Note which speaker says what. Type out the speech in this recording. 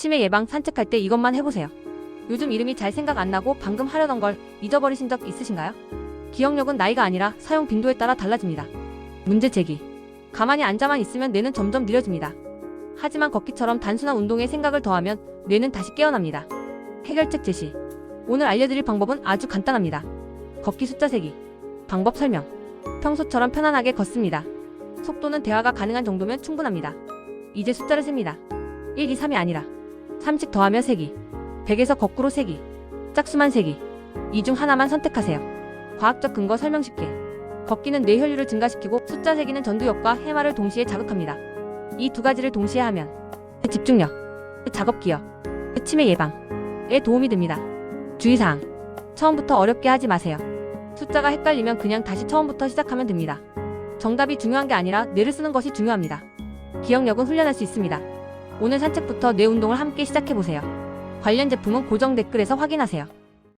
Speaker 1: 치매 예방 산책할 때 이것만 해보세요. 요즘 이름이 잘 생각 안 나고 방금 하려던 걸 잊어버리신 적 있으신가요? 기억력은 나이가 아니라 사용 빈도에 따라 달라집니다. 문제 제기. 가만히 앉아만 있으면 뇌는 점점 느려집니다. 하지만 걷기처럼 단순한 운동에 생각을 더하면 뇌는 다시 깨어납니다. 해결책 제시. 오늘 알려드릴 방법은 아주 간단합니다. 걷기 숫자 세기. 방법 설명. 평소처럼 편안하게 걷습니다. 속도는 대화가 가능한 정도면 충분합니다. 이제 숫자를 셉니다. 1, 2, 3이 아니라 3씩 더하며 세기. 100에서 거꾸로 세기. 짝수만 세기. 이 중 하나만 선택하세요. 과학적 근거 설명 쉽게. 걷기는 뇌 혈류를 증가시키고 숫자 세기는 전두엽과 해마를 동시에 자극합니다. 이 두 가지를 동시에 하면 집중력, 작업 기억, 치매 예방에 도움이 됩니다. 주의사항. 처음부터 어렵게 하지 마세요. 숫자가 헷갈리면 그냥 다시 처음부터 시작하면 됩니다. 정답이 중요한 게 아니라 뇌를 쓰는 것이 중요합니다. 기억력은 훈련할 수 있습니다. 오늘 산책부터 뇌 운동을 함께 시작해보세요. 관련 제품은 고정 댓글에서 확인하세요.